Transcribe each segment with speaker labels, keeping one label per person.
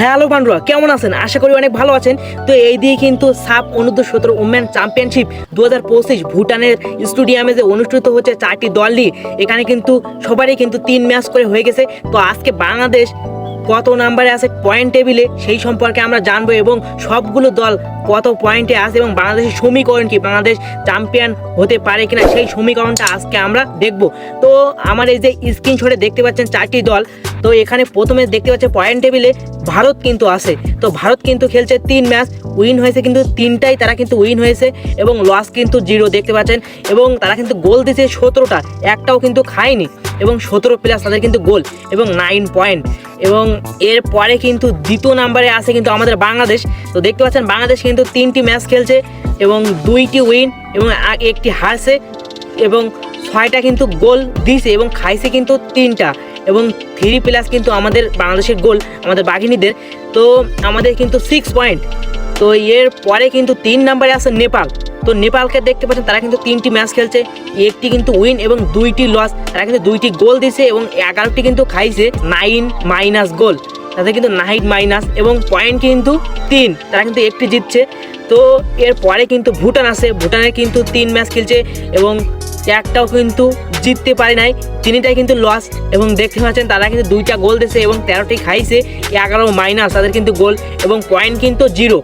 Speaker 1: Hello পান্ডুরা কেমন আছেন? আশা করি অনেক ভালো আছেন। তো এই দিয়ে কিন্তু সাব অনুদ্ধ সতেরো ওমেন চ্যাম্পিয়নশিপ দু হাজার পঁচিশ ভুটানের স্টেডিয়ামে যে অনুষ্ঠিত হচ্ছে চারটি দল নিয়ে এখানে কিন্তু সবারই কিন্তু তিন ম্যাচ করে হয়ে গেছে। তো আজকে বাংলাদেশ কত নাম্বারে আছে পয়েন্ট টেবিলে সেই সম্পর্কে আমরা জানব এবং সবগুলো দল কত পয়েন্টে আছে এবং বাংলাদেশের সমীকরণ কি? বাংলাদেশ চ্যাম্পিয়ন হতে পারে কিনা? সেই সমীকরণটা আজকে আমরা দেখব। তো আমার এই যে স্ক্রিনশটে দেখতে পাচ্ছেন চারটি দল, তো এখানে প্রথমে দেখতে পাচ্ছেন পয়েন্ট টেবিলে ভারত কিন্তু আছে। তো ভারত কিন্তু খেলছে তিন ম্যাচ উইন হয়েছে কিন্তু তিনটাই, তারা কিন্তু উইন হয়েছে এবং লস কিন্তু জিরো দেখতে পাচ্ছেন এবং তারা কিন্তু গোল দিয়েছে সতেরোটা, একটাও কিন্তু খায়নি এবং সতেরো প্লাস তাদের কিন্তু গোল এবং নাইন পয়েন্ট এবং এর পরে কিন্তু দ্বিতীয় নাম্বারে আছে কিন্তু আমাদের বাংলাদেশ, তো দেখতে পাচ্ছেন বাংলাদেশ কিন্তু তিনটি ম্যাচ খেলছে এবং দুইটি উইন এবং একটি হারছে এবং ছয়টা কিন্তু গোল দিছে এবং খাইছে কিন্তু তিনটা। এবং থ্রি প্লাস কিন্তু আমাদের বাংলাদেশের গোল আমাদের বাঘিনীদের। তো আমাদের কিন্তু সিক্স পয়েন্ট তো এর পরে কিন্তু তিন নাম্বারে আছে নেপাল। তো নেপালকে দেখতে পাচ্ছেন, তারা কিন্তু তিনটি ম্যাচ খেলছে। একটি কিন্তু উইন এবং দুইটি লস তারা কিন্তু দুইটি গোল দিছে এবং এগারোটি কিন্তু খাইছে নাইন মাইনাস গোল তাদের কিন্তু নাইট মাইনাস এবং পয়েন্ট কিন্তু তিন, তারা কিন্তু একটি জিতছে। তো এর পরে কিন্তু ভুটান আসে ভুটানে কিন্তু তিন ম্যাচ খেলছে এবং একটাও কিন্তু জিততে পারে নাই। তিনিটাই কিন্তু লস এবং দেখতে পাচ্ছেন তারা কিন্তু দুইটা গোল দিয়েছে এবং তেরোটি খাইছে, এগারো মাইনাস তাদের কিন্তু গোল এবং পয়েন্ট কিন্তু জিরো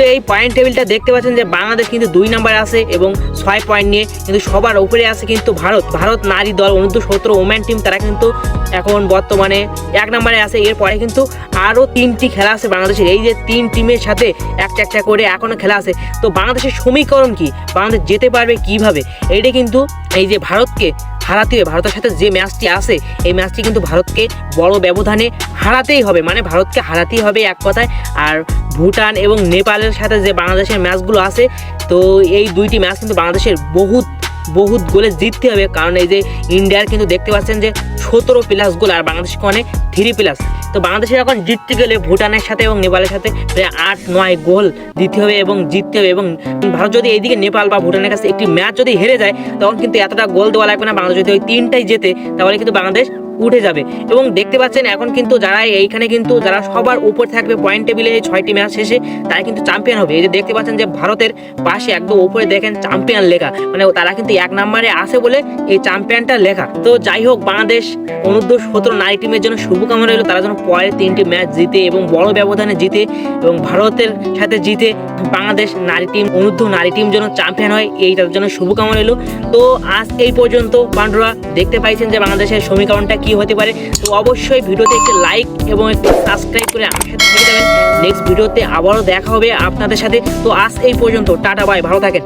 Speaker 1: তো এই পয়েন্ট টেবিলটা দেখতে পাচ্ছেন যে বাংলাদেশ কিন্তু দুই নাম্বার আছে এবং ছয় পয়েন্ট নিয়ে কিন্তু সবার উপরে আছে কিন্তু ভারত। ভারত নারী দল অনুদ্ধ সতেরো ওম্যান টিম তারা কিন্তু এখন বর্তমানে এক নম্বরে আছে। এরপরে কিন্তু আরও তিনটি খেলা আছে বাংলাদেশের। এই যে তিন টিমের সাথে একটা একটা করে এখনও খেলা আছে। তো বাংলাদেশের সমীকরণ কি? বাংলাদেশ যেতে পারবে কীভাবে? এইটা কিন্তু এই যে ভারতকে হারাতে হবে। ভারতের সাথে যে ম্যাচটি আছে, এই ম্যাচটি কিন্তু ভারতকে বড় ব্যবধানে হারাতেই হবে। মানে ভারতকে হারাতেই হবে এক কথায়। আর ভুটান এবং নেপালের সাথে যে বাংলাদেশের ম্যাচগুলো আছে, তো এই দুইটি ম্যাচ কিন্তু বাংলাদেশের বহুত বহুত গোলে জিততে হবে। কারণ এই যে ইন্ডিয়ার কিন্তু দেখতে পাচ্ছেন যে সতেরো প্লাস গোল, আর বাংলাদেশকে অনেক থ্রি প্লাস তো বাংলাদেশের এখন জিততে গেলে ভুটানের সাথে এবং নেপালের সাথে প্রায় আট, নয় গোল দিতে হবে এবং জিততে হবে এবং ভারত যদি এইদিকে নেপাল বা ভুটানের কাছে একটি ম্যাচ যদি হেরে যায়, তখন কিন্তু এতটা গোল দেওয়া লাগবে না। বাংলাদেশ যদি ওই তিনটাই জেতে, তাহলে কিন্তু বাংলাদেশ উঠে যাবে। এবং দেখতে পাচ্ছেন এখন কিন্তু যারা এইখানে কিন্তু যারা সবার উপর থাকবে পয়েন্ট টেবিলে এই ছয়টি ম্যাচ শেষে, তারা কিন্তু চ্যাম্পিয়ন হবে। এই যে দেখতে পাচ্ছেন যে ভারতের পাশে একদম উপরে দেখেন চ্যাম্পিয়ন লেখা। মানে তারা কিন্তু এক নম্বরে আছে বলে এই চ্যাম্পিয়নটা লেখা। তো যাই হোক, বাংলাদেশ অনুদ্ধ সতেরো নারী টিমের জন্য শুভকামনা রইল। তারা যেন পরের তিনটি ম্যাচ জিতে এবং বড় ব্যবধানে জিতে এবং ভারতের সাথে জিতে বাংলাদেশ নারী টিম অনুদ্ধ নারী টিম যেন চ্যাম্পিয়ন হয়, এই তাদের জন্য শুভকামনা রইল। তো আজ এই পর্যন্ত পান্ডুরা দেখতে পাইছেন যে বাংলাদেশের সমীকরণটা কি হতে পারে। তো অবশ্যই ভিডিওতে একটি লাইক এবং একটি সাবস্ক্রাইব করে আমার সাথে থেকে যাবেন। নেক্সট ভিডিওতে আবারও দেখা হবে আপনাদের সাথে। তো আজ এই পর্যন্ত। টাটা বাই ভালো থাকেন।